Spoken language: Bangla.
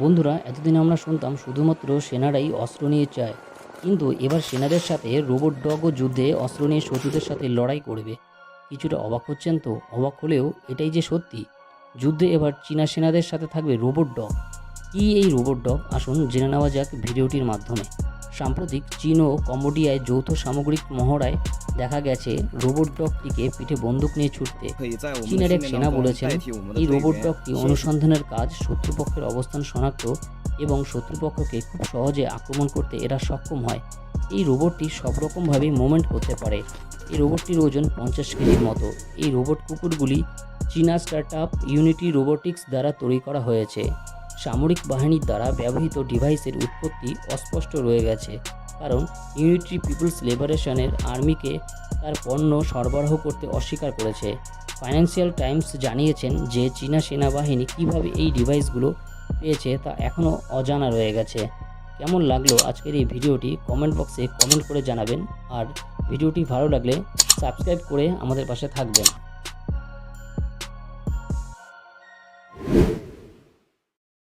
বন্ধুরা, এতদিন আমরা শুনতাম শুধুমাত্র সেনারাই অস্ত্র নিয়ে চায় কিন্তু এবার সেনাদের সাথে রোবট ডগও যুদ্ধে অস্ত্র নিয়ে শত্রুদের সাথে লড়াই করবে। কিছুটা অবাক হচ্ছেন তো, অবাক হলেও এটাই যে সত্যি। যুদ্ধে এবার চীনা সেনাদের সাথে থাকবে রোবট ডগ। কী এই রোবট ডগ? আসুন জেনে নেওয়া যাক ভিডিওটির মাধ্যমে। সাম্প্রতিক চীন ও কম্বোডিয়ায় যৌথ সামগ্রিক মহড়ায় দেখা গেছে, রোবট ডগটিকে পিঠে বন্দুক নিয়ে ছুটতে। চীনের এক সেনা বলেছেন, এই রোবট ডগটি অনুসন্ধানের কাজ শত্রুপক্ষের অবস্থান শনাক্ত এবং শত্রুপক্ষকে খুব সহজে আক্রমণ করতে এরা সক্ষম হয়। এই রোবটটি সব রকমভাবে মুভমেন্ট করতে পারে। এই রোবটটির ওজন পঞ্চাশ কেজির মতো। এই রোবট কুকুরগুলি চীনা স্টার্ট আপ ইউনিটি রোবোটিক্স দ্বারা তৈরি করা হয়েছে। সামরিক বাহিনীর দ্বারা ব্যবহৃত ডিভাইসের উৎপত্তি অস্পষ্ট রয়ে গেছে, কারণ ইউনিটি পিপলস লিবারেশনের আর্মিকে তার পণ্য সরবরাহ করতে অস্বীকার করেছে। ফাইন্যান্সিয়াল টাইমস জানিয়েছেন যে চীনা সেনাবাহিনী কীভাবে এই ডিভাইসগুলো পেয়েছে তা এখনও অজানা রয়ে গেছে। কেমন লাগল আজকের এই ভিডিওটি কমেন্ট বক্সে কমেন্ট করে জানাবেন, আর ভিডিওটি ভালো লাগলে সাবস্ক্রাইব করে আমাদের পাশে থাকবেন।